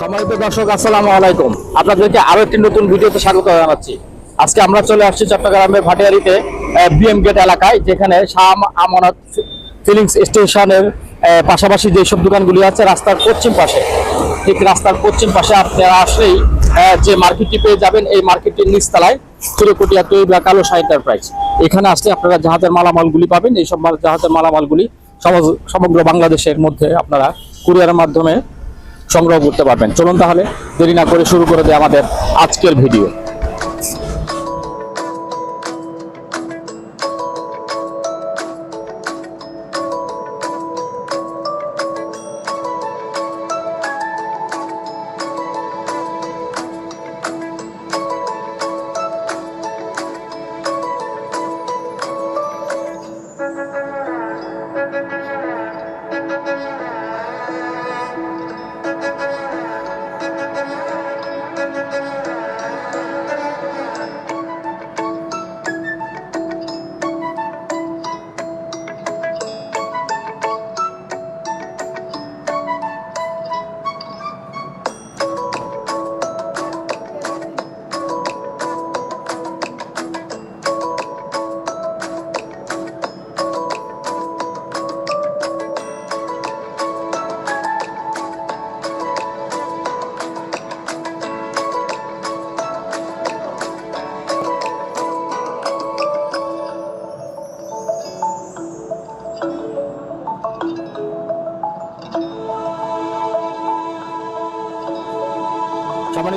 সম্মানিত দর্শক, আসসালামু আলাইকুম। আপনাদেরকে আরও একটি নতুন ভিডিওতে স্বাগত জানাচ্ছি। আজকে আমরা চলে আসছি চট্টগ্রামের ভাটিয়ারিতে বিএম গেট এলাকায়, যেখানে শাহ আমানত ফিলিংস স্টেশনের পাশাপাশি যেসব দোকানগুলি আছে রাস্তার পশ্চিম পাশে, ঠিক রাস্তার পশ্চিম পাশে আপনারা আসলেই যে মার্কেটটি পেয়ে যাবেন, এই মার্কেটটির নিচতলায় চিরকুটিয়া তৈবা কালো এন্টারপ্রাইজ এখানে আসলে আপনারা জাহাজের মালামালগুলি পাবেন এইসব জাহাজের মালামালগুলি সমগ্র বাংলাদেশের মধ্যে আপনারা কুরিয়ারের মাধ্যমে সংগ্রহ করতে পারবেন। চলুন তাহলে দেরি না করে শুরু করে দেয় আমাদের আজকের ভিডিও।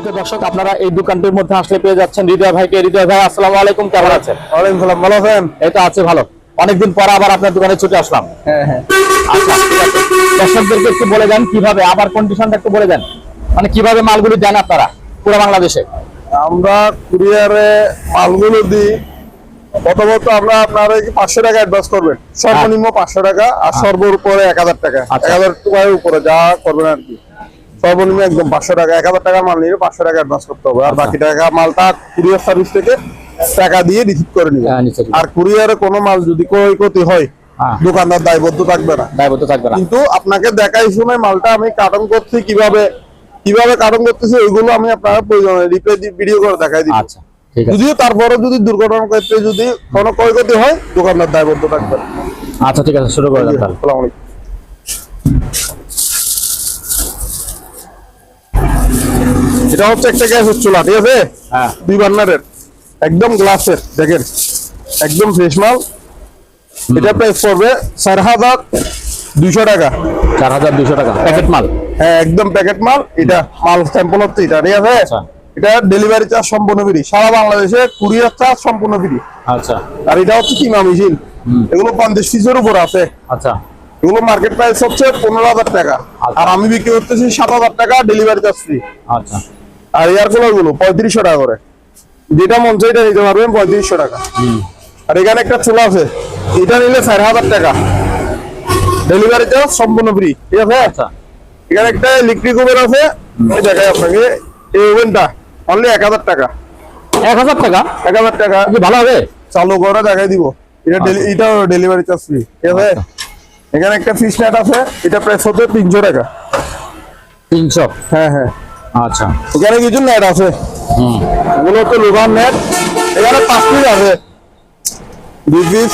সম্মানিত দর্শক আপনারা এই দোকানটির মধ্যে আসলে পেয়ে যাচ্ছেন। হৃদয় ভাইকে হৃদয় ভাই আসসালামু আলাইকুম কেমন আছেন? ওয়ালাইকুম সালাম ভালো আছেন? তো আছে ভালো। অনেকদিন পর আবার আপনার দোকানে ছুটে আসলাম। হ্যাঁ হ্যাঁ। আচ্ছা দর্শকদেরকে একটু বলে দেন কীভাবে আবার কন্ডিশনটা একটু বলে দেন। মানে কীভাবে মালগুলি দেন আপনারা পুরো বাংলাদেশে? আমরা কুরিয়ারে মালগুলো দিই। প্রথমত আমরা আপনার পাঁচশো টাকা অ্যাডভান্স করবেন। সর্বনিম্ন পাঁচশো টাকা আর সর্বোর উপরে এক হাজার টাকা। আচ্ছা। এক হাজার টাকার উপরে যা করবেন আর কি। সর্বনিম্ন একদম পাঁচশো টাকা এক হাজার টাকার মাল নিয়ে পাঁচশো টাকা অ্যাডভান্স করতে হবে। আর আচ্ছা। বাকি টাকা মালটা কুরিয়ার সার্ভিস থেকে টাকা দিয়ে রিসিভ করে নিবে। হ্যাঁ, আর কুরিয়ারে কোনো মাল যদি ক্ষতি হয় হ্যাঁ। দোকানদার দায়বদ্ধ থাকবে না। দায়বদ্ধ থাকবে না। কিন্তু আপনাকে দেখাই শুনে মালটা আমি কার্টন করছি কীভাবে কীভাবে কার্টন করতেছি ওইগুলো আমি আপনার প্রয়োজনে রিপ্লে ভিডিও করে দেখাই দিই আচ্ছা যদিও তারপরে যদি দুর্ঘটনার ক্ষেত্রে যদি কোনো ক্ষয়ক্ষতি হয় দোকানদার দায়বদ্ধ থাকবে আচ্ছা ঠিক আছে শুরু করে দেন আসসালামু আলাইকুম। এটা হচ্ছে একটা গ্যাসের চুলা ঠিক আছে? হ্যাঁ। দুই বার্নারের একদম গ্লাসের দেখেন একদম ফ্রেশ মাল। এটা প্রাইস পড়বে চার হাজার দুইশো টাকা। চার হাজার দুশো টাকা প্যাকেট মাল? হ্যাঁ একদম প্যাকেট মাল। এটা মাল স্যাম্পল হচ্ছে এটা ঠিক আছে? আচ্ছা। এটা ডেলিভারি চার্জ সম্পূর্ণ ফ্রি সারা বাংলাদেশে কুরিয়ার চার্জ সম্পূর্ণ ফ্রি আচ্ছা। আর এটা হচ্ছে কিমা মেশিন এগুলো পঞ্চাশ পিসের উপর আছে। আচ্ছা। এগুলো মার্কেট প্রাইস হচ্ছে পনেরো হাজার টাকা। আর আমি বিক্রি করতেছি সাত হাজার টাকা ডেলিভারি চার্জ ফ্রি আচ্ছা। আর এয়ার কুলারগুলো পঁয়ত্রিশশো টাকা করে। যেটা মন চাই এটা নিতে পারবেন পঁয়ত্রিশশো টাকা। আর এখানে একটা চুলা আছে এটা নিলে চার হাজার টাকা। ডেলিভারি চার্জ সম্পূর্ণ ফ্রি ঠিক আছে? আচ্ছা। এখানে একটা ইলেকট্রিক ওভেন আছে দেখাই আপনাকে এই ওভেনটা অনলি এক হাজার টাকা। এক হাজার টাকা? এক হাজার টাকা। কি ভালো হবে? চালু করে দেখাই দিব। এটা এটা ডেলিভারি চার্জ ফ্রি ঠিক আছে? আচ্ছা। এখানে একটা ফিশ নেট আছে এটা প্রাইস হচ্ছে তিনশো টাকা। তিনশো? হ্যাঁ হ্যাঁ। আচ্ছা। এখানে কিছু নেট আছে। এগুলো হচ্ছে লোভার নেট এখানে পাঁচ পিস আছে। দুই পিস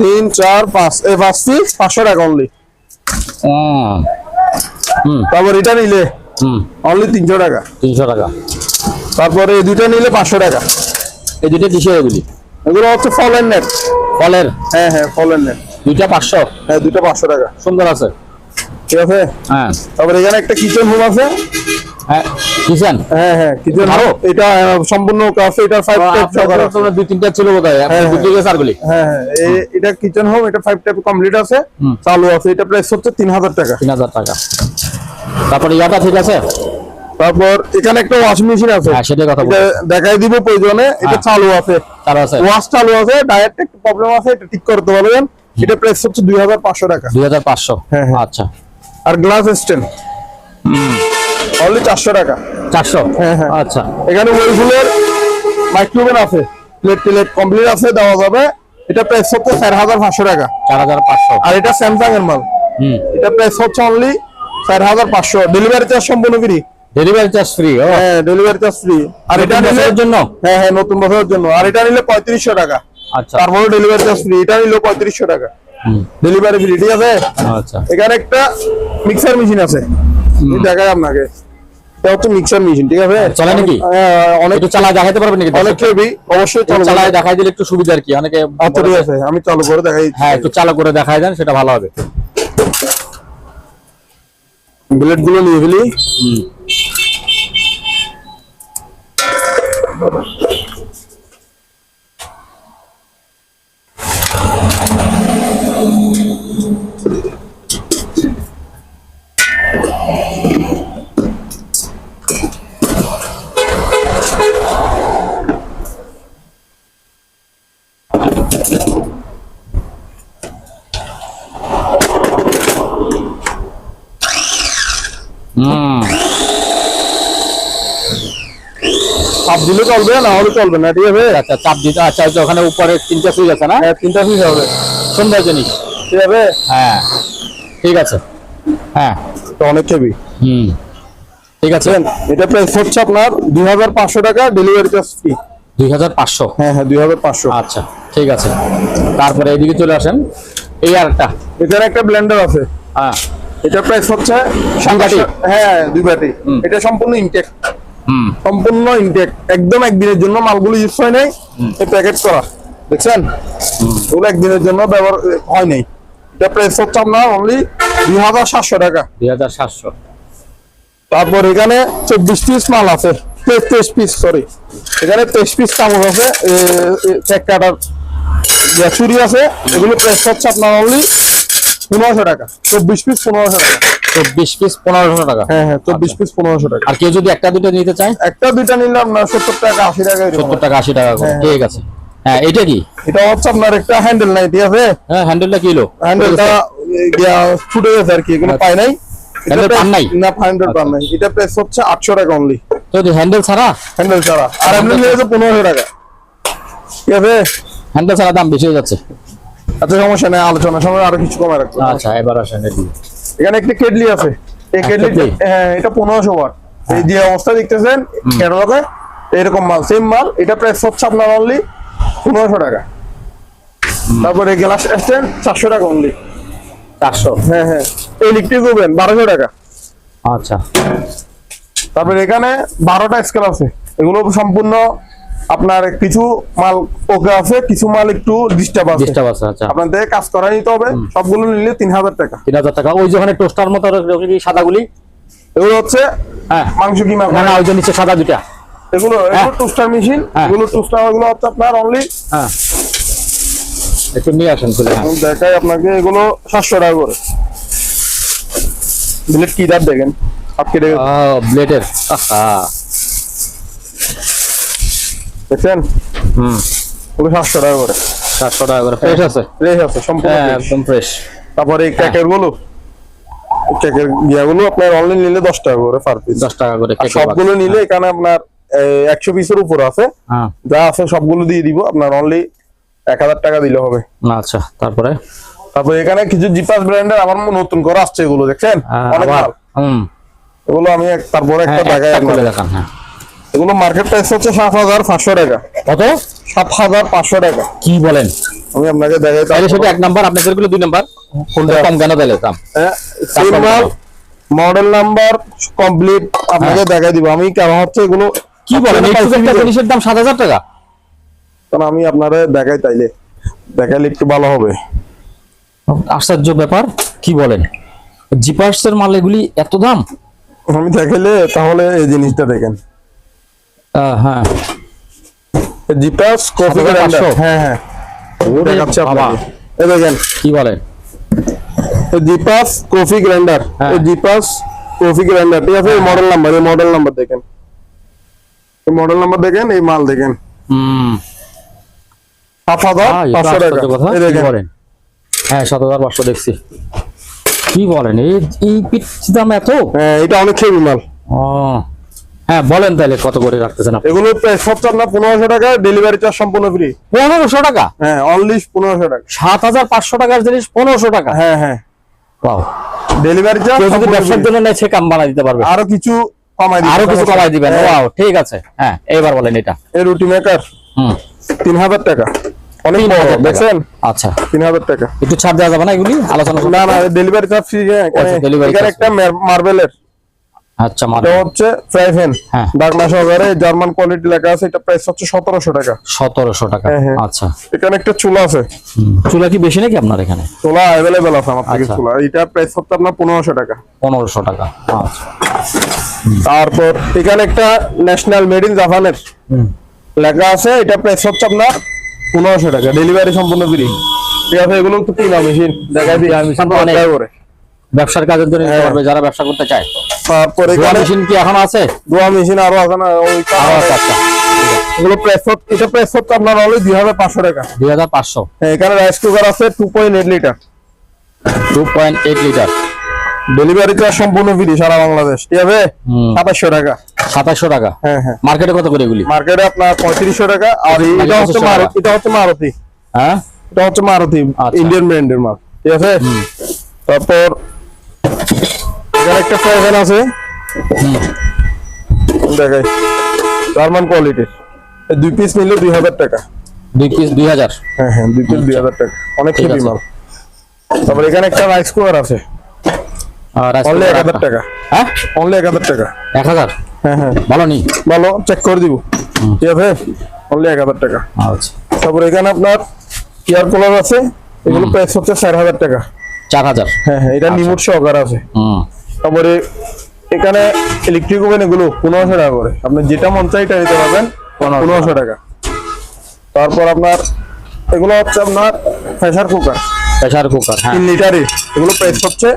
তিন চার পাঁচ এই পাঁচ পিস পাঁচশো টাকা অনলি তারপর এটা নিলে হুম। অনলি তিনশো টাকা। তিনশো টাকা। তারপরে এই দুইটা নিলে পাঁচশো টাকা। এই দুটো কিসের এগুলি? এগুলো হচ্ছে ফলের নেট ফলের? হ্যাঁ হ্যাঁ ফলের নেট দুইটা পাঁচশো? হ্যাঁ দুটো পাঁচশো টাকা। সুন্দর আছে। ঠিক আছে? হ্যাঁ। তারপরে এখানে একটা কিচেন রুম আছে। হ্যাঁ কিচেন হ্যাঁ হ্যাঁ কিচেন আরও? এটা সম্পূর্ণ আছে এটা ফাইভ টাইপ সহকারে আছে। দুই তিনটা ছিল বোধ হয় হ্যাঁ, হ্যাঁ হ্যাঁ এটা কিচেন হোম এটা ফাইভ টাইপ কমপ্লিট আছে। চালু আছে এটা প্রাইস হচ্ছে তিন হাজার টাকা। তিন হাজার টাকা। তারপরে ইয়াটা ঠিক আছে? তারপর এখানে একটা ওয়াশিং মেশিন আছে। হ্যাঁ কথা দেখাই দিব প্রয়োজনে এটা। চালু আছে। আছে। ওয়াশ চালু আছে ডাইরেক্ট একটা প্রবলেম আছে এটা ঠিক করতে পারবেন। এটা প্রাইস হচ্ছে দুই হাজার পাঁচশো টাকা। দুই হাজার পাঁচশো। হ্যাঁ, হ্যাঁ। আচ্ছা। আর গ্লাস স্ট্যান্ড অনলি চারশো টাকা। চারশো? হ্যাঁ, হ্যাঁ। আচ্ছা। এখানে ওয়েলফুলের মাইক্রোওভেন আছে। প্লেট প্লেট কমপ্লিট আছে দেওয়া যাবে। এটা প্রাইস হচ্ছে চার হাজার পাঁচশো টাকা। চার হাজার পাঁচশো। আর এটা স্যামসাং এর মাল। হুম। এটা প্রাইস হচ্ছে অনলি চার হাজার পাঁচশো। ডেলিভারি চার্জ সম্পূর্ণ ফ্রি ডেলিভারি চার্জ ফ্রি হ্যাঁ ডেলিভারি চার্জ ফ্রি আর এটা নতুন নিলে জন্য? হ্যাঁ হ্যাঁ নতুন বছরের জন্য। আর এটা নিলে পঁয়ত্রিশশো টাকা। তারপরে ডেলিভারি চার্জ ফ্রি এটা নিলে পঁয়ত্রিশশো টাকা। ডেলিভারি ফ্রি ঠিক আছে? আচ্ছা। এখানে একটা মিক্সার মেশিন আছে। আপনাকে। এটা হচ্ছে মিক্সার মেশিন ঠিক আছে? চলে নাকি? হ্যাঁ, অনেক একটু চালায় দেখাইতে পারবেন নাকি? অনেক হেভি অবশ্যই চালু চালায় দেখাই দিলে একটু সুবিধা আর কি। অনেকে আচ্ছা ঠিক আছে আমি চালু করে দেখাই হ্যাঁ একটু চালা করে দেখাই দেন সেটা ভালো হবে। ব্লেডগুলো নিয়ে ফেলি। হুম। চাপ দিলে চলবে না হলে চলবে না ঠিক আছে? আচ্ছা চাপ দিতে আচ্ছা ওখানে উপরে তিনটা সুইচ আছে না? হ্যাঁ তিনটা পিস হবে। সুন্দর জিনিস। ঠিক আছে হ্যাঁ। ঠিক আছে। হ্যাঁ। তো অনেক হেভি হুম। ঠিক আছে। এটা প্রাইস হচ্ছে আপনার দুই হাজার পাঁচশো টাকা ডেলিভারি চার্জ ফ্রি দুই হাজার পাঁচশো? হ্যাঁ হ্যাঁ দুই হাজার পাঁচশো। আচ্ছা ঠিক আছে। তারপরে এদিকে চলে আসেন। এই আর একটা এখানে একটা ব্লেন্ডার আছে। হ্যাঁ। এটা প্রাইস হচ্ছে দুই হ্যাঁ দুই বাটি। এটা সম্পূর্ণ ইনটেক সম্পূর্ণ ইনটেক একদম একদিনের জন্য মালগুলো ইউজ হয় নাই। প্যাকেট করা। দেখছেন? ওগুলো একদিনের জন্য ব্যবহার হয় নাই। এটা প্রাইস হচ্ছে আপনার অনলি দুই হাজার সাতশো টাকা। দুই হাজার সাতশো। তারপর এখানে চব্বিশ পিস মাল আছে। তেইশ পিস সরি এখানে তেইশ পিস চামচ আছে। চেক কাটার ছুরি আছে এগুলো প্রাইস হচ্ছে আপনার অনলি পনেরোশো টাকা। চব্বিশ পিস পনেরোশো টাকা। চব্বিশ পিস পনেরোশো টাকা। হ্যাঁ হ্যাঁ চব্বিশ পিস পনেরোশো টাকা। আর কেউ যদি একটা দুটো নিতে চায়? একটা দুইটা নিলে আপনার সত্তর টাকা আশি টাকা সত্তর টাকা আশি টাকা হ্যাঁ। ঠিক আছে। হ্যাঁ এটা কি? এটা হচ্ছে আপনার একটা হ্যান্ডেল নাই ঠিক আছে? হ্যাঁ হ্যান্ডেলটা ছুটে গেছে আর কি এগুলো পাই নাই। price- পান নাই? না হ্যান্ডেল পান নাই। এটা প্রাইস হচ্ছে আটশো টাকা অনলি তো হ্যান্ডেল ছাড়া? হ্যান্ডেল ছাড়া। আর এমনি নিয়ে গেছে পনেরোশো টাকা। ঠিক আছে? হ্যান্ডেল ছাড়া দাম বেশি হয়ে যাচ্ছে। আচ্ছা সমস্যা নেই আলোচনার সময় আরও কিছু কমায় রাখব আচ্ছা এবার আসেন। এখানে একটা কেটলি আছে। এই কেটলি? হ্যাঁ এটা পনেরোশো ওয়াট এই যে অবস্থা দেখতেছেন ক্যাটালগে এরকম মাল সেম মাল। এটা প্রাইস হচ্ছে আপনার অনলি পনেরোশো টাকা। তারপরে গ্লাস স্ট্যান্ড চারশো টাকা অনলি চারশো? হ্যাঁ হ্যাঁ। ইলেকট্রিক ওভেন বারোশো টাকা। আচ্ছা। তারপরে এখানে বারোটা স্কেল আছে। এগুলো সম্পূর্ণ আপনার কিছু মাল ওকে আছে কিছু মাল একটু ডিস্টার্ব আছে। ডিস্টার্ব আছে আচ্ছা। আপনাদের কাজ করা নিতে হবে। সবগুলো নিলে তিন হাজার টাকা। তিন হাজার টাকা। ওই যে ওখানে টোস্টার মতো সাদাগুলি এগুলো হচ্ছে হ্যাঁ। মাংস কিমা না না ওই যে নিচে সাদা দুটা এগুলো হ্যাঁ। এগুলো টুস্টার মেশিন হ্যাঁ। এগুলো টুস্টারগুলো হচ্ছে আপনার অনলি হ্যাঁ। একটু নিয়ে আসেন খুলে। হ্যাঁ দেখাই আপনাকে এগুলো সাতশো টাকা করে। ব্লেড কি দাঁত দেখেন? আপনি ব্লেডের দেখছেন? হুম। এগুলো সাতশো টাকা করে। চারশো টাকা করে। ফ্রেশ আছে? ফ্রেশ আছে সম্পূর্ণ হ্যাঁ একদম ফ্রেশ তারপরে এই কেকেরগুলো কেকের ইয়াগুলো আপনার অনলাইন নিলে দশ টাকা করে পার পিস দশ টাকা করে সবগুলো নিলে এখানে আপনার একশো পিসের উপর আছে। হ্যাঁ। যা আছে সবগুলো দিয়ে দিব। আপনার অনলি এক হাজার টাকা দিলে হবে। আচ্ছা তারপরে? তারপর এখানে কিছু জিপাস ব্র্যান্ডের আবার নতুন করে আসছে এগুলো দেখছেন? হ্যাঁ, অনেক মাল। এগুলো আমি তারপরে হ্যাঁ একটা জায়গায় একটা দেখান হ্যাঁ। এগুলো মার্কেট প্রাইস হচ্ছে সাত হাজার পাঁচশো টাকা। কত? সাত হাজার পাঁচশো টাকা। কি বলেন? আমি আপনাকে দেখাই তাহলে সেটা এক নাম্বার আপনাদেরগুলো দুই নাম্বার। কোনটা কম কেন তাহলে দাম। মডেল নাম্বার কমপ্লিট আপনাকে দেখাই দিব। আমি কেন হচ্ছে এগুলো কি বলেন একটা জিনিসের দাম সাত হাজার টাকা? কারণ আমি আপনারে দেখাই তাইলে। দেখাইলে একটু ভালো হবে। আশ্চর্য ব্যাপার কি বলেন? জিপার্সের মাল এগুলি এত দাম? আমি দেখাইলে তাহলে এই জিনিসটা দেখেন। হ্যাঁ। জিপার্স কফি 7500 গ্রাইন্ডার হ্যাঁ হ্যাঁ। ওরে দেখাচ্ছি বাবা, আপনাকে এই দেখেন। কি বলেন? জিপাস কফি গ্রাইন্ডার। এই জিপাস কফি গ্রাইন্ডার ঠিক আছে মডেল নাম্বার এই মডেল নাম্বার দেখেন। মডেল নাম্বার দেখেন এই মাল দেখেন। হুম। সাত হাজার আহ, এটা পাঁচশো টাকা। আশ্চর্য কথা? এই কি দেখেন বলেন? হ্যাঁ সাত হাজার পাঁচশো দেখছি। কি বলেন? এই এই দাম এত? হ্যাঁ এটা অনেক হেভি মাল। হ্যাঁ বলেন তাহলে কত করে রাখতেছেন এগুলো প্রায় সব আপনার পনেরোশো টাকা ডেলিভারি চার্জ সম্পূর্ণ ফ্রি পনেরোশো টাকা? হ্যাঁ অনলি পনেরোশো টাকা। সাত হাজার পাঁচশো টাকার জিনিস পনেরোশো টাকা? হ্যাঁ হ্যাঁ। ডেলিভারি চার্জ ব্যবসার জন্য সে কাম দিতে পারবে। আরও কিছু কমাই আরও কিছু কমাই দিবেন। হ্যাঁ। ওয়াও ঠিক আছে। হ্যাঁ এবার বলেন এটা। এই রুটি মেকার হুম। তিন হাজার টাকা। অনেক দেখছেন? আচ্ছা। তিন হাজার টাকা। একটু ছাড় দেওয়া যাবে না এগুলি? আলোচনা না না ডেলিভারি চার্জ ফ্রি হ্যাঁ এখানে একটা মার্বেলের আচ্ছা এটা হচ্ছে ফ্রাই ফ্যান হ্যাঁ। ডাকনা সহকারে জার্মান কোয়ালিটি লেখা আছে এটা প্রাইস হচ্ছে সতেরোশো টাকা। সতেরোশো টাকা হ্যাঁ, হ্যাঁ। আচ্ছা। এখানে একটা চুলা আছে। চুলা কি বেশি নাকি আপনার এখানে? চুলা অ্যাভেলেবেল আছে আমার থেকে আচ্ছা। চুলা। এটা প্রাইস হচ্ছে আপনার পনেরোশো টাকা। পনেরোশো টাকা আচ্ছা। তারপর এখানে একটা ন্যাশনাল মেড ইন জাপানের লেখা আছে এটা প্রাইস হচ্ছে আপনার পনেরোশো টাকা। ডেলিভারি সম্পূর্ণ ফ্রি ঠিক আছে এগুলো তো কিনা মেশিন দেখাই দিই। করে। ব্যবসার কাজের জন্য হ্যাঁ। যারা ব্যবসা করতে চায়। তারপর ধোয়া এখানে মেশিন কি এখন আছে? দোয়া মেশিন আরও আছে না ওই আচ্ছা। এগুলো প্রাইস এটা প্রাইস হচ্ছে আপনার হাজার পাঁচশো টাকা। দুই হাজার পাঁচশো। হ্যাঁ, এখানে রাইস কুকার আছে two point eight litre two point eight litre delivery charge সম্পূর্ণ ফ্রি সারা বাংলাদেশ। ঠিক আছে? হুম। সাতাশশো টাকা। সাতাশশো টাকা? হ্যাঁ হ্যাঁ। মার্কেটে কত করে এগুলি? মার্কেটে আপনার পঁয়ত্রিশশো টাকা আর এটা হচ্ছে মারুতি এটা হচ্ছে মারুতি। হ্যাঁ? এটা হচ্ছে মারুতি আচ্ছা। ইন্ডিয়ান ব্র্যান্ডের মাল। ঠিক আছে? তারপর একটা ফ্যান আছে। দেখাই। জার্মান কোয়ালিটির দুই পিস নিলে দুই হাজার টাকা। দুই পিস দুই হাজার। হ্যাঁ হ্যাঁ দুই পিস দুই হাজার টাকা। অনেক হেভি মাল। তারপর এখানে একটা রাইস কুকার আছে। আর অনলি এক হাজার টাকা। হ্যাঁ? অনলি এক হাজার টাকা। এক হাজার? হ্যাঁ হ্যাঁ। ভালো নি? ভালো চেক করে দিব। ঠিক আছে? অনলি এক হাজার টাকা। আচ্ছা। তারপর এখানে আপনার এয়ার কুলার আছে। এগুলো প্রাইস হচ্ছে চার হাজার টাকা। চার হাজার। হ্যাঁ হ্যাঁ এটা নিমুট সহকার আছে। হুম। তারপরে এখানে ইলেকট্রিক ওভেন এগুলো পনেরোশো টাকা করে। আপনি যেটা মন চাই এটা নিতে পারবেন পনেরোশো টাকা। তারপর আপনার এগুলো হচ্ছে আপনার প্রেসার কুকার প্রেসার কুকার তিন লিটারের এগুলো প্রাইস হচ্ছে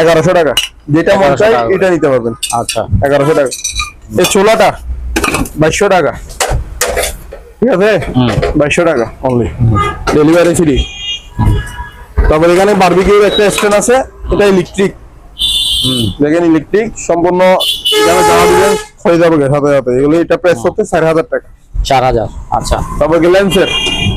এগারোশো টাকা। যেটা মন চাই এটা নিতে পারবেন। আচ্ছা। এগারোশো টাকা। এই চুলাটা বাইশশো টাকা। ঠিক আছে? বাইশশো টাকা অনলি ডেলিভারি ফ্রি তারপর এখানে বারবিকিউর একটা স্ট্যান্ড আছে এটা ইলেকট্রিক দেখেন ইলেকট্রিক সম্পূর্ণ হয়ে যাবে সাথে সাথে। এগুলো এটা প্রাইস হচ্ছে চার হাজার টাকা। চার হাজার আচ্ছা। তারপর গ্ল্যান্সের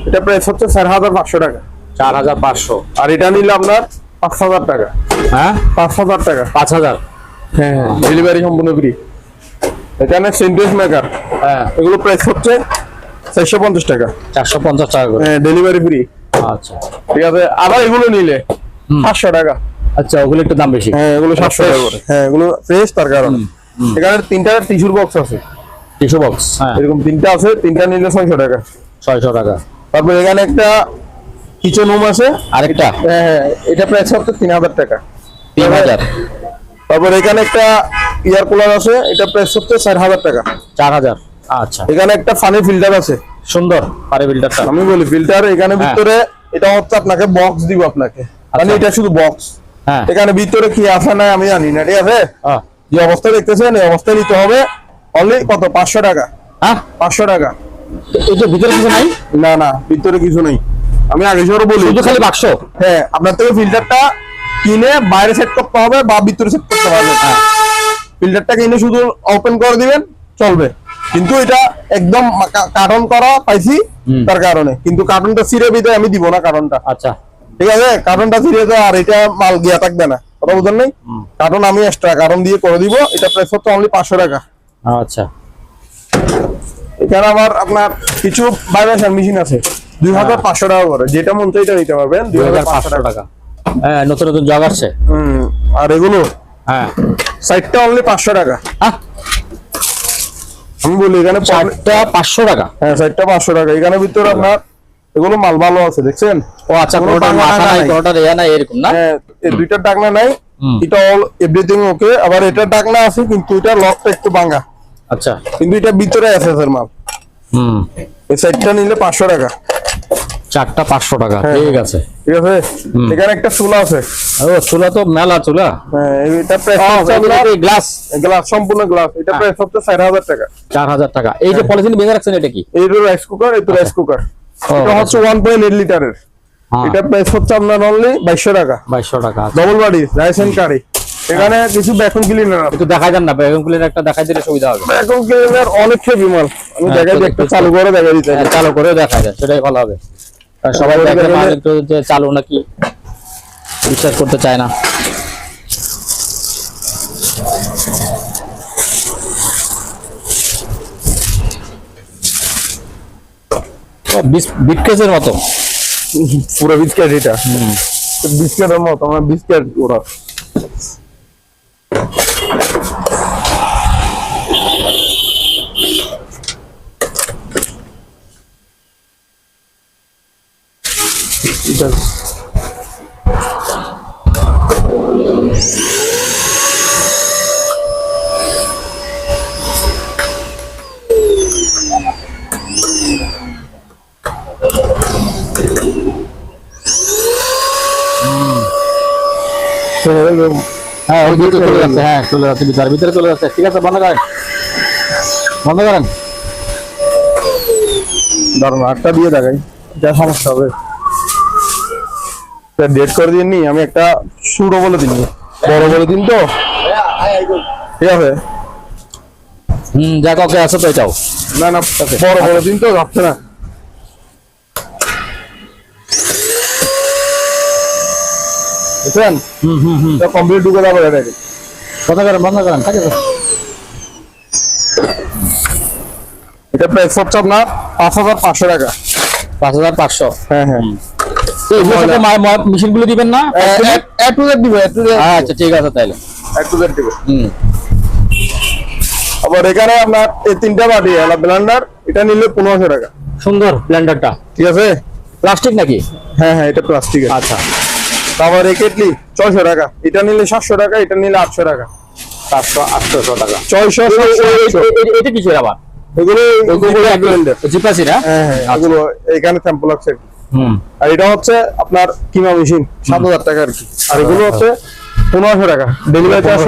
এটা প্রাইস হচ্ছে চার হাজার পাঁচশো টাকা। চার হাজার পাঁচশো। আর এটা নিলে আপনার পাঁচ হাজার টাকা। হ্যাঁ? পাঁচ হাজার টাকা। পাঁচ হাজার? হ্যাঁ হ্যাঁ ডেলিভারি সম্পূর্ণ ফ্রি এটা এখানে সেন্টেন্স মেকার হ্যাঁ। এগুলো প্রাইস হচ্ছে চারশো পঞ্চাশ টাকা। চারশো পঞ্চাশ টাকা হ্যাঁ ডেলিভারি ফ্রি আচ্ছা। ঠিক আছে? আবার এগুলো নিলে পাঁচশো টাকা। আচ্ছা ওগুলো একটু দাম বেশি। হ্যাঁ এগুলো সাতশো টাকা করে। হ্যাঁ এগুলো ফ্রেশ তার কারণে। এখানে তিনটা টিস্যুর বক্স আছে। টিস্যু বক্স হ্যাঁ। এরকম তিনটা আছে তিনটা নিলে ছয়শো টাকা। ছয়শো টাকা। তারপর এখানে একটা কিচেন রুম আছে। আরেকটা? হ্যাঁ হ্যাঁ এটা প্রাইস হচ্ছে তিন হাজার টাকা। তিন হাজার। তারপর এখানে একটা ইয়ার কুলার আছে এটা প্রাইস হচ্ছে চার হাজার টাকা। চার হাজার। আচ্ছা। এখানে একটা ফানি ফিল্টার আছে। সুন্দর পারে বিল্ডারটা আমি বলি ফিল্টার এখানে হ্যাঁ। ভিতরে এটা হচ্ছে আপনাকে বক্স দিব আপনাকে। মানে এটা শুধু বক্স হ্যাঁ এখানে ভিতরে কি আছে না আমি জানি না ঠিক আছে? যে অবস্থা দেখতেছেন এই অবস্থায় নিতে হবে অনলি কত? পাঁচশো টাকা। হ্যাঁ? পাঁচশো টাকা। ভিতরে কিছু নাই? না না ভিতরে কিছু নেই। আমি আগে সরো বলি। শুধু খালি বাক্স? হ্যাঁ আপনার থেকে ফিল্টারটা কিনে বাইরে সেট করতে হবে বা ভিতরে সেট করতে হ্যাঁ। ফিল্টারটা কিনে শুধু ওপেন করে দিবেন চলবে। কিন্তু এটা একদম কার্টন করা পাইছি তার কারণে। কিন্তু কার্টনটা ছিঁড়ে বিদে আমি দিব না কার্টনটা। আচ্ছা। ঠিক আছে কার্টনটা ছিঁড়ে দেয় আর এটা মাল গিয়া থাকবে না। কথা বুঝলেন নাই? কার্টন আমি এক্সট্রা কার্টন দিয়ে করে দিব এটা প্রাইস হচ্ছে অনলি পাঁচশো টাকা। আচ্ছা। এখানে আমার আপনার কিছু ভাইব্রেশন মেশিন আছে দুই হাজার পাঁচশো টাকা করে যেটা মন চাই এটা নিতে পারবেন দুই হাজার পাঁচশো টাকা। হ্যাঁ নতুন নতুন জগ আসছে। হুম আর এগুলো? হ্যাঁ। সাইডটা অনলি পাঁচশো টাকা। আমি বলি এখানে চারটা পাঁচশো টাকা। হ্যাঁ সাইডটা পাঁচশো টাকা। এখানে ভিতরে আপনার এগুলো মাল ভালো আছে দেখছেন? ও আচ্ছা কোনো কোনোটার টাকা মাথা নাই। কোনোটার ইয়া নাই এরকম না? হ্যাঁ এই দুইটার ডাকনা নাই এটা অল এভরিথিং ওকে আবার এটার ডাকনা আছে কিন্তু এটা লকটা একটু ভাঙা। আচ্ছা। কিন্তু এটা ভিতরে আছে স্যার মাল। হুম। এই সাইডটা নিলে পাঁচশো টাকা। চারটা পাঁচশো টাকা হ্যাঁ। ঠিক আছে। ঠিক আছে? এখানে একটা চুলা আছে। ও চুলা তো মেলা চুলা। হ্যাঁ এটা হচ্ছে আপনার গ্লাস গ্লাস সম্পূর্ণ গ্লাস এটা হ্যাঁ। প্রাইস হচ্ছে চার হাজার টাকা। চার হাজার টাকা। এই যে পলিথিন বেঁধে রাখছেন এটা কি? এই রাইস কুকার এই রাইস কুকার ও, এটা হচ্ছে ওয়ান পয়েন্ট এইট লিটারের হ্যাঁ। এটা প্রাইস হচ্ছে আপনার অনলি বাইশশো টাকা। বাইশশো টাকা আচ্ছা। ডবল বাড়ি রাইস কারি এখানে কিছু ভ্যাকুম ক্লিনার একটু দেখাই দেন না বেগম ক্লিনার একটা দেখাই দিলে সুবিধা হবে। ভ্যাকুম ক্লিনার অনেক হেভি মাল। আমি হ্যাঁ, দেখাই দিই একটা চালু করে দেখাই দিতে হ্যাঁ, চালু করে দেখাই দেন সেটাই ভালো হবে। সবাই দেখে একটু যে চালু নাকি বিশ্বাস করতে চায় না। বিটকেজের মতো। পুরো বিস্কেট এটা? বিস্কেটের মতো আমরা বিস্কেট ওরা। এটা হ্যাঁ ওই ভিতরে চলে যাচ্ছে হ্যাঁ চলে যাচ্ছে ভিতরে ভিতরে চলে যাচ্ছে। ঠিক আছে বন্ধ করেন। বন্ধ করেন। দাঁড়ান আটটা দিয়ে দেখাই। যা সমস্যা হবে। ডেট করে দিন নি আমি একটা শুরু বলে দিন বড় বলে দিন তো। ঠিক আছে। হুম যা কাউকে আছে তো এটাও না না বড় বলে দিন তো যাচ্ছে না। বুঝছেন কমপ্লিট ঢুকে যাবে বন্ধ করেন বন্ধ করেন আছে এটা প্রাইস হচ্ছে আপনার পাঁচ হাজার পাঁচশো টাকা। পাঁচ হাজার পাঁচশো। হ্যাঁ হ্যাঁ। দিবেন না? টু দিব আচ্ছা ঠিক আছে তাইলে। টু দিব। হুম। আবার এখানে আপনার এই তিনটা বাটি এলা ব্লেন্ডার এটা নিলে পনেরোশো টাকা। সুন্দর ব্লেন্ডারটা ঠিক আছে? প্লাস্টিক নাকি? হ্যাঁ হ্যাঁ এটা প্লাস্টিকের আচ্ছা। এই কেটলি ছয়শো টাকা। এটা নিলে সাতশো টাকা এটা নিলে আটশো টাকা। সাতশো আটশোশো টাকা। ছয়শো এটা কিছু আবার? এখানে স্যাম্পল আছে। আর এটা হচ্ছে আপনার কিমা মেশিন সাত হাজার টাকা আর কি। আর এগুলো হচ্ছে পনেরোশো টাকা। Delivery charge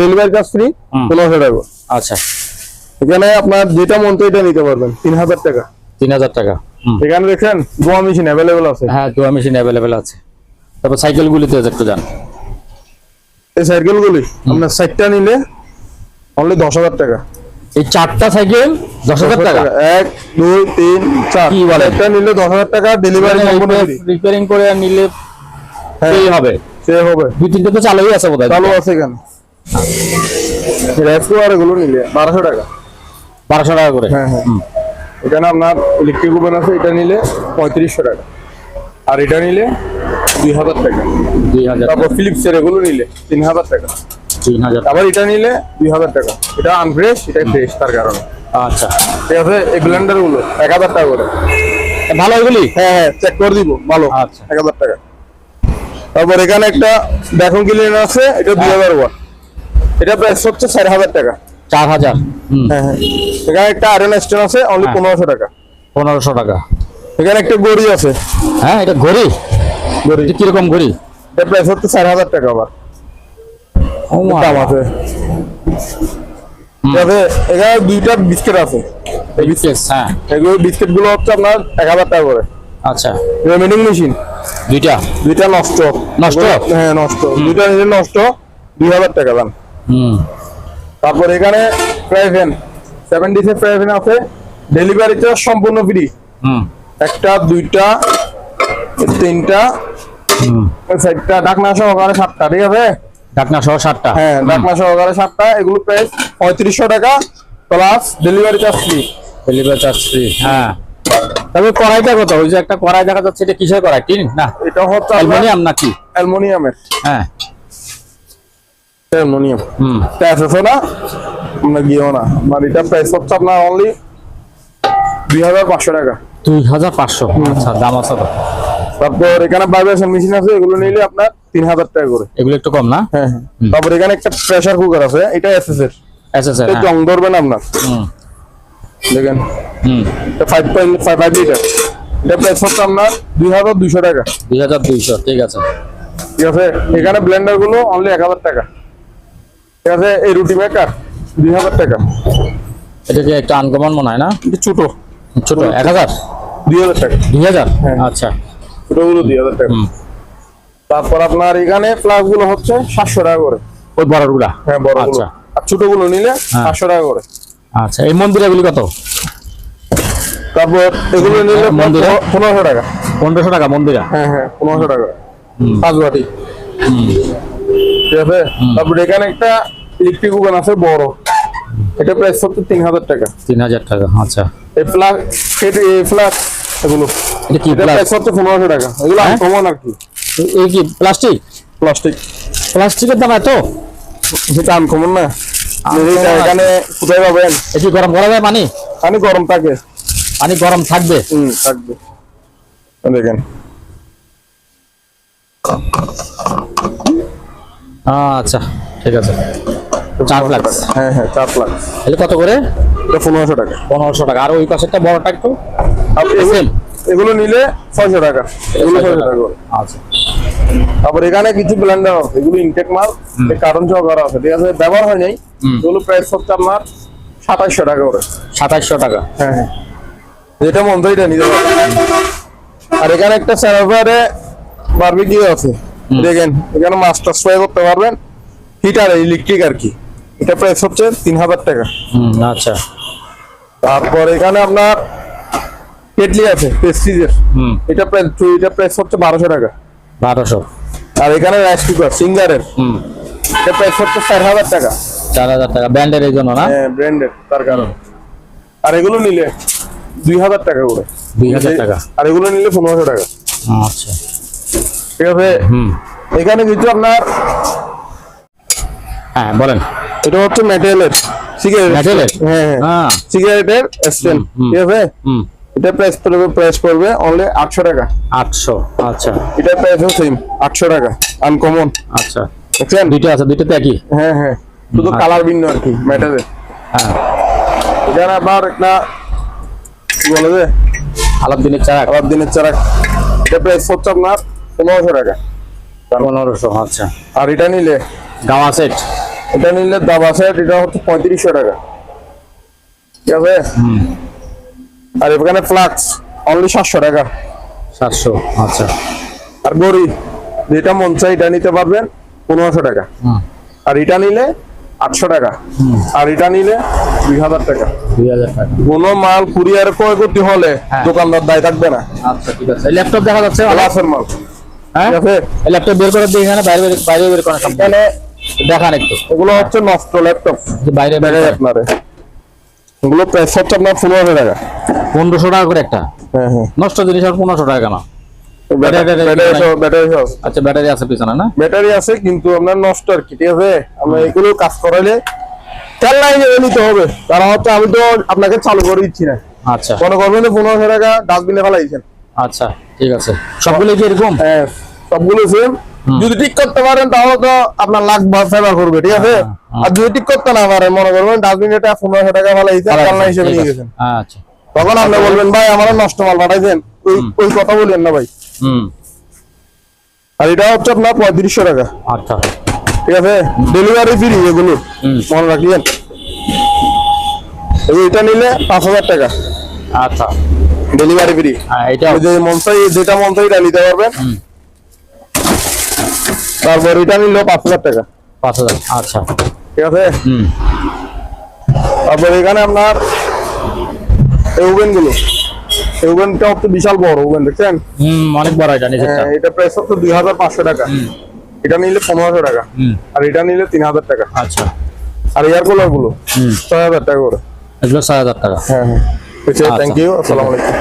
delivery charge free পনেরোশো টাকা। আচ্ছা। এখানে আপনার যেটা মন তো এটা নিতে পারবেন তিন হাজার টাকা। তিন হাজার টাকা। এখানে দেখছেন গোয়া মেশিন অ্যাভেলেবেল আছে। হ্যাঁ দোয়া মেশিন অ্যাভেলেবেল আছে। তারপর সাইকেল গুলিতে একটু যান। এই সাইকেল গুলি আপনার সাইটটা নিলে অনলি দশ হাজার টাকা। এই চারটা সাইকেল দশ হাজার টাকা? এক দুই তিন চার। কি বলেন? একটা নিলে দশ হাজার টাকা ডেলিভারি রিপেয়ারিং করে নিলে হ্যাঁ। সেই হবে? সে হবে। দুই তিনটে তো চালুই আছে বোধ চালু আছে এখানে। র্যাপকো আর এগুলো নিলে বারোশো টাকা। বারোশো টাকা করে? হ্যাঁ হ্যাঁ। এখানে আপনার ইলেকট্রিক ওভেন আছে এটা নিলে পঁয়ত্রিশশো টাকা। আর এটা নিলে দুই হাজার টাকা। দুই হাজার তারপর ফিলিপসের এগুলো নিলে তিন হাজার টাকা। তিন হাজার আবার এটা নিলে দুই হাজার টাকা। এটা আনফ্রেশ এটা ফ্রেশ তার কারণে। আচ্ছা। ঠিক আছে এই ব্লেন্ডারগুলো এক হাজার টাকা করে। ভালো এগুলি? হ্যাঁ হ্যাঁ চেক করে দিব ভালো। আচ্ছা। এক হাজার টাকা। তারপর এখানে একটা ভ্যাকুম ক্লিনার আছে এটা দুই হাজার ওয়াট। এটা প্রাইস হচ্ছে চার হাজার টাকা। চার হাজার। হ্যাঁ হ্যাঁ। এখানে একটা আয়রন স্টেন আছে অনলি হ্যাঁ। পনেরোশো টাকা। পনেরোশো টাকা। এখানে একটা গড়ি আছে। হ্যাঁ এটা ঘড়ি? এটা কীরকম ঘড়ি? প্রাইস হচ্ছে চার হাজার টাকা আবার। দাম আছে। এখানে দুইটা বিস্কিট আছে। বিস্কিট হ্যাঁ। এগুলো বিস্কিটগুলো হচ্ছে আপনার এক হাজার টাকা করে। আচ্ছা। রেমেডিং মেশিন দুইটা? দুইটা নষ্ট। নষ্ট? হ্যাঁ নষ্ট। দুইটা নষ্ট দুই হাজার টাকা দাম। হুম। তারপর এখানে ফ্রাই ফ্যান সেভেন ডিসে ফ্রাই ফ্যান আছে। ডেলিভারি চার্জ সম্পূর্ণ ফ্রি হুম। একটা দুইটা তিনটা। চারটা ডাকনা সহকারে সাতটা ঠিক আছে? ঢাকনা সহ সাতটা। হ্যাঁ ডাকনা সহকারে সাতটা এগুলো প্রাইস পঁয়ত্রিশশো টাকা plus delivery charge free delivery charge free হ্যাঁ। তবে কড়াইটা কত? ওই যে একটা কড়াই দেখা যাচ্ছে এটা কিসের কড়াই? টিন? না। এটা হচ্ছে অ্যালুমিনিয়াম নাকি? অ্যালমোনিয়ামের। হ্যাঁ। অ্যালমোনিয়াম। হুম। আছে না? গিয়েও না। আপনার এটা প্রাইস হচ্ছে আপনার অনলি দুই হাজার পাঁচশো টাকা। দুই হাজার পাঁচশো। আচ্ছা দাম আছে তো। তারপর এখানে ভাইব্রেশন মেশিন আছে এগুলো নিলে আপনার তিন হাজার টাকা করে। এগুলো একটু কম না? হ্যাঁ হ্যাঁ। তারপর এখানে একটা প্রেসার কুকার আছে এটা এসএস এর স্যার এটা জং ধরবে না আপনার। দেখেন। হুম। Five point five five litre এটা প্রাইস হচ্ছে আপনার দুই হাজার দুইশো টাকা। দুই হাজার দুইশো ঠিক আছে। ঠিক আছে? এখানে ব্লেন্ডারগুলো অনলি এক হাজার টাকা। ঠিক আছে? এই রুটি মেকার দুই হাজার টাকা। একটা আনকমন মনে হয় না? এটা ছোট। ছোট এক হাজার? দুই হাজার টাকা। দুই হাজার? হ্যাঁ। আচ্ছা। ছোটগুলো দুই হাজার টাকা তারপর আপনার এখানে প্লাসগুলো হচ্ছে সাতশো টাকা করে। ওই বড়গুলা? হ্যাঁ বড়গুলো আচ্ছা। আর ছোটগুলো নিলে হ্যাঁ। পাঁচশো টাকা করে। আচ্ছা এই মন্দিরে এগুলি কত? তারপর এগুলো নিলে হ্যাঁ, মন্দিরে? পনেরোশো টাকা। পনেরোশো টাকা মন্দিরা? হ্যাঁ হ্যাঁ পনেরোশো টাকা। পাঁচ বাটি ঠিক আছে? তারপর এখানে একটা ইলেকট্রিক ওভেন আছে বড়। এটা প্রাইস হচ্ছে তিন হাজার টাকা। তিন হাজার টাকা আচ্ছা। এই ফ্লাক্স এই ফ্লাক্স এগুলো। এটা কি প্লাস প্রাইস হচ্ছে টাকা। এগুলো হ্যাঁ? কমন আর কি। এই কি প্লাস্টিক প্লাস্টিক প্লাস্টিকের দাম এত? সেটা আনকমন না। এখানে কোথায় পাবেন? এ কি গরম করা যায় পানি? পানি গরম থাকে। পানি গরম থাকবে? হুম থাকবে। দেখেন। আচ্ছা ঠিক আছে। চার ফ্লাক্স হ্যাঁ হ্যাঁ চার লাখ এলে কত করে? এটা পনেরোশো টাকা। পনেরোশো টাকা। আর ওই পাশেরটা বড়টা একটু আর এগুলো- নিলে ছয়শো টাকা। এগুলো ছয়শো টাকা। আচ্ছা। তারপর এখানে কিছু ব্লেন্ডার আছে এগুলো ইনটেক মাল কারণ সহ করা আছে। ঠিক আছে ব্যবহার হয় নাই। এগুলো প্রাইস হচ্ছে আপনার সাতাশশো টাকা করে। সাতাশশো টাকা। হ্যাঁ হ্যাঁ। যেটা মন চাই এটা নিতে আর এখানে একটা সার্ভারে বারবিকিউ আছে। দেখেন এখানে মাস্টার ফ্রাই করতে পারবেন। হিটার ইলেকট্রিক আর কি। এটা প্রাইস হচ্ছে তিন হাজার টাকা। হুম আচ্ছা। তারপর এখানে আপনার কেটলি আছে প্রেস্টিজের হুম। এটা প্রাইস এটা প্রাইস হচ্ছে বারোশো টাকা। বারোশো। আর এখানে রাইস কুকার সিঙ্গারের। হুম। এটা প্রাইস হচ্ছে চার হাজার টাকা। চার হাজার টাকা ব্যান্ডের এই জন্য না? হ্যাঁ ব্র্যান্ডেড তার কারণ। আর এগুলো নিলে দুই হাজার টাকা করে। দুই হাজার টাকা? আর এগুলো নিলে পনেরোশো টাকা। আচ্ছা। ঠিক আছে? হুম। এখানে কিছু আপনার হ্যাঁ বলেন। এটা হচ্ছে মেটেরিয়ালের সিগারেট Metal-এর? হ্যাঁ হ্যাঁ। হ্যাঁ। সিগারেটের স্ট্যান্ড হুম, ঠিক আছে? এটা প্রাইস পড়বে প্রাইস পড়বে অনলি আটশো টাকা। আটশো আচ্ছা। এটা প্রাইস সেম আটশো টাকা আনকমন আচ্ছা। দেখছেন? দুইটা আছে দুইটাতে একই? হ্যাঁ হ্যাঁ। শুধু আচ্ছা। কালার ভিন্ন আর কি মেটালের হ্যাঁ। এখানে আপনার একটা কি বলে যে? আলাপ দিনের চার আবার দিনের চারাক। এটা প্রাইস হচ্ছে আপনার পনেরোশো টাকা। পনেরোশো আচ্ছা। আর এটা নিলে? গাওয়া সেট এটা নিলে দাবা সেট এটা হচ্ছে পঁয়ত্রিশশো টাকা। ঠিক আছে? আর এখানে ফ্লাক্স অনলি সাতশো টাকা। সাতশো আচ্ছা। আর গড়ি যেটা মন চাই এটা নিতে পারবেন পনেরোশো টাকা। আর এটা নিলে আটশো টাকা। আর এটা নিলে দুই হাজার টাকা। কোনো মাল কুরিয়ার ক্রয় করতে হলে হ্যাঁ। দোকানদার দায় থাকবে না। আচ্ছা ঠিক আছে। ল্যাপটপ দেখা যাচ্ছে মাল। হ্যাঁ? ল্যাপটপ বের করে দিয়ে এখানে বাইরে বাইরে বের করা সম্ভব। দেখান একটু। এগুলো হচ্ছে নষ্ট ল্যাপটপ যে বাইরে দেখাই আপনারে এগুলো প্রাইস হচ্ছে আপনার পনেরোশো টাকা। পনেরোশো টাকা করে একটা? হ্যাঁ হ্যাঁ। নষ্ট জিনিস আর পনেরোশো টাকা আচ্ছা ব্যাটারি আছে পিছনে না? ব্যাটারি আছে কিন্তু আপনার নষ্ট আর কি ঠিক আছে? আমরা এগুলো কাজ করাইলে তেল লাইন নিতে হবে। হচ্ছে আমি তো আপনাকে চালু করে দিচ্ছি না। আচ্ছা। মনে করবেন পনেরোশো টাকা ডাস্টবিনে ফেলাইছেন। আচ্ছা ঠিক আছে। সবগুলো কি এরকম? হ্যাঁ সবগুলো সেম যদি ঠিক করতে পারেন তাহলে তো আপনার লাখ ফেভার করবে ঠিক আছে? হ্যাঁ, হ্যাঁ। আর যদি ঠিক করতে না পারেন মনে করবেন ডাস্টবিন এটা পনেরোশো টাকা ফেলাইছেন পাল্লা হিসেবে নিয়ে গেছেন। আচ্ছা। তখন আপনি বলবেন ভাই আমার নষ্ট মাল পাঠাইছেন। ওই ওই কথা বললেন না ভাই। আর এটা হচ্ছে আপনার পঁয়ত্রিশশো টাকা। আচ্ছা। ঠিক আছে? ডেলিভারি ফ্রি এগুলো। মনে রাখলেন? এটা নিলে পাঁচ হাজার টাকা। আচ্ছা। ডেলিভারি ফ্রি এটা যেটা মনসাই এটা নিতে পারবেন। তারপর এটা নিলো পাঁচ হাজার টাকা। পাঁচ হাজার আচ্ছা। ঠিক আছে? হুম। তারপর এখানে আপনার এই ওভেনগুলো এই ওভেনটা হচ্ছে বিশাল বড় ওভেন দেখছেন? হুম অনেক বড় এটা নিচেরটা। হ্যাঁ, এটা প্রাইস হচ্ছে দুই হাজার পাঁচশো টাকা। এটা নিলে পনেরোশো টাকা। আর এটা নিলে তিন হাজার টাকা। আচ্ছা। আর এয়ার কুলারগুলো ছয় হাজার টাকা করে। এগুলো ছয় হাজার টাকা। হ্যাঁ হ্যাঁ। আচ্ছা। থ্যাংক ইউ আসসালামু আলাইকুম।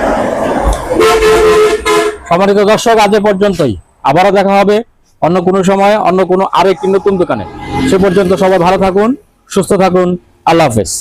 সম্মানিত দর্শক আজ পর্যন্তই। আবারও দেখা হবে অন্য কোনো সময়, অন্য কোনো আরেকটি নতুন দোকানে। সে পর্যন্ত সবাই ভালো থাকুন, সুস্থ থাকুন, আল্লাহ হাফেজ।